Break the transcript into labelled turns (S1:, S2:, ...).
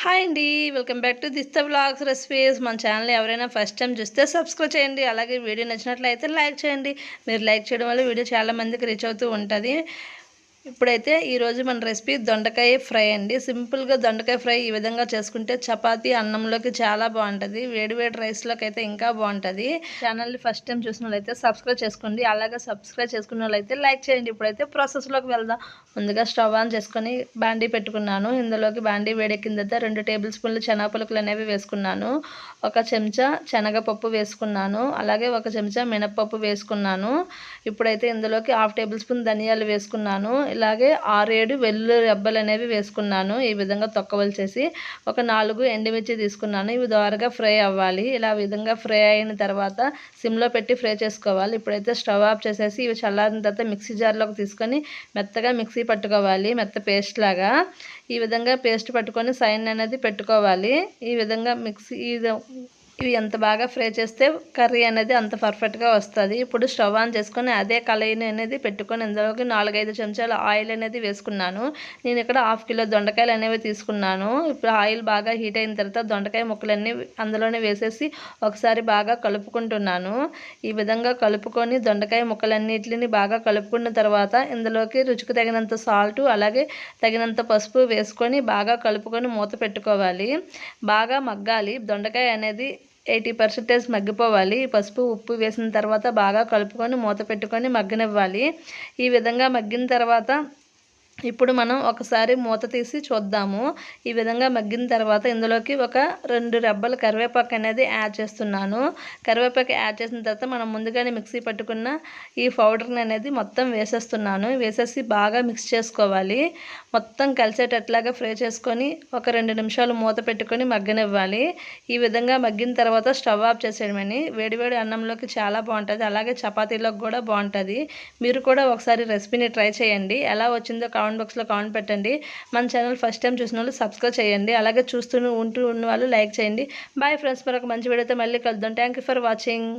S1: Hi అండి welcome back to this blogs recipes. మన channel ఎవరైనా ఫస్ట్ టైం చూస్తే సబ్స్క్రైబ్ చేయండి. అలాగే వీడియో నచ్చినట్లయితే లైక్ చేయండి. మీరు లైక్ చేయడం వల్ల వీడియో చాలా మందికి రీచ్ అవుతూ ఉంటుంది. ఇప్పుడైతే ఈరోజు మన రెసిపీ దొండకాయ ఫ్రై అండి. సింపుల్గా దొండకాయ ఫ్రై ఈ విధంగా చేసుకుంటే చపాతీ అన్నంలోకి చాలా బాగుంటుంది. వేడివేడి రైస్లోకి అయితే ఇంకా బాగుంటుంది. ఛానల్ని ఫస్ట్ టైం చూసిన వాళ్ళైతే సబ్స్క్రైబ్ చేసుకోండి. అలాగే సబ్స్క్రైబ్ చేసుకున్న వాళ్ళైతే లైక్ చేయండి. ఇప్పుడైతే ప్రాసెస్లోకి వెళ్దాం. ముందుగా స్టవ్ ఆన్ చేసుకొని బాండీ పెట్టుకున్నాను. ఇందులోకి బాండీ వేడెక్కిన తర్వాత రెండు టేబుల్ స్పూన్లు శనగపలుకులు అనేవి వేసుకున్నాను. ఒక చెంచా శనగపప్పు వేసుకున్నాను. అలాగే ఒక చెంచా మినప్పప్పు వేసుకున్నాను. ఇప్పుడైతే ఇందులోకి హాఫ్ టేబుల్ స్పూన్ ధనియాలు వేసుకున్నాను. ఇలాగే ఆరేడు వెల్లు రెబ్బలు అనేవి వేసుకున్నాను. ఈ విధంగా తొక్కవలసేసి ఒక నాలుగు ఎండుమిర్చి తీసుకున్నాను. ఇవి ద్వారాగా ఫ్రై అవ్వాలి. ఇలా విధంగా ఫ్రై అయిన తర్వాత సిమ్లో పెట్టి ఫ్రై చేసుకోవాలి. ఇప్పుడైతే స్టవ్ ఆఫ్ చేసేసి ఇవి చల్లారిన తర్వాత మిక్సీ జార్లోకి తీసుకొని మెత్తగా మిక్సీ పట్టుకోవాలి. మెత్త పేస్ట్ లాగా. ఈ విధంగా పేస్ట్ పట్టుకొని సైన్ అనేది పెట్టుకోవాలి. ఈ విధంగా మిక్సీ ఇది ఇవి ఎంత బాగా ఫ్రై చేస్తే కర్రీ అనేది అంత పర్ఫెక్ట్గా వస్తుంది. ఇప్పుడు స్టవ్ ఆన్ చేసుకొని అదే కళాయిని అనేది పెట్టుకొని ఇందులోకి నాలుగైదు చెంచాల ఆయిల్ అనేది వేసుకున్నాను. నేను ఇక్కడ హాఫ్ కిలో దొండకాయలు అనేవి తీసుకున్నాను. ఇప్పుడు ఆయిల్ బాగా హీట్ అయిన తర్వాత దొండకాయ ముక్కలన్నీ అందులోనే వేసేసి ఒకసారి బాగా కలుపుకుంటున్నాను. ఈ విధంగా కలుపుకొని దొండకాయ ముక్కలన్నిటిని బాగా కలుపుకున్న తర్వాత ఇందులోకి రుచికి తగినంత సాల్ట్ అలాగే తగినంత పసుపు వేసుకొని బాగా కలుపుకొని మూత పెట్టుకోవాలి. బాగా మగ్గాలి. దొండకాయ అనేది ఎయిటీ పర్సెంటేజ్ మగ్గిపోవాలి. పసుపు ఉప్పు వేసిన తర్వాత బాగా కలుపుకొని మూత పెట్టుకొని మగ్గనివ్వాలి. ఈ విధంగా మగ్గిన తర్వాత ఇప్పుడు మనం ఒకసారి మూత తీసి చూద్దాము. ఈ విధంగా మగ్గిన తర్వాత ఇందులోకి ఒక రెండు రెబ్బలు కరివేపాకు అనేది యాడ్ చేస్తున్నాను. కరివేపాకు యాడ్ చేసిన తర్వాత మనం ముందుగానే మిక్సీ పట్టుకున్న ఈ పౌడర్ని అనేది మొత్తం వేసేస్తున్నాను. వేసేసి బాగా మిక్స్ చేసుకోవాలి. మొత్తం కలిసేటట్లాగా ఫ్రై చేసుకొని ఒక రెండు నిమిషాలు మూత పెట్టుకొని మగ్గనివ్వాలి. ఈ విధంగా మగ్గిన తర్వాత స్టవ్ ఆఫ్ చేసేయడమని వేడివేడి అన్నంలోకి చాలా బాగుంటుంది. అలాగే చపాతీలోకి కూడా బాగుంటుంది. మీరు కూడా ఒకసారి రెసిపీని ట్రై చేయండి. ఎలా వచ్చిందో కామెంట్ బాక్స్లో కామెంట్ పెట్టండి. మన ఛానల్ ఫస్ట్ టైం చూసిన వాళ్ళు సబ్స్క్రైబ్ చేయండి. అలాగే చూస్తూ ఉంటూ ఉన్న వాళ్ళు లైక్ చేయండి. బాయ్ ఫ్రెండ్స్ మరొక మంచి వీడియోతో మళ్ళీ కలుద్దాం. Thank for watching.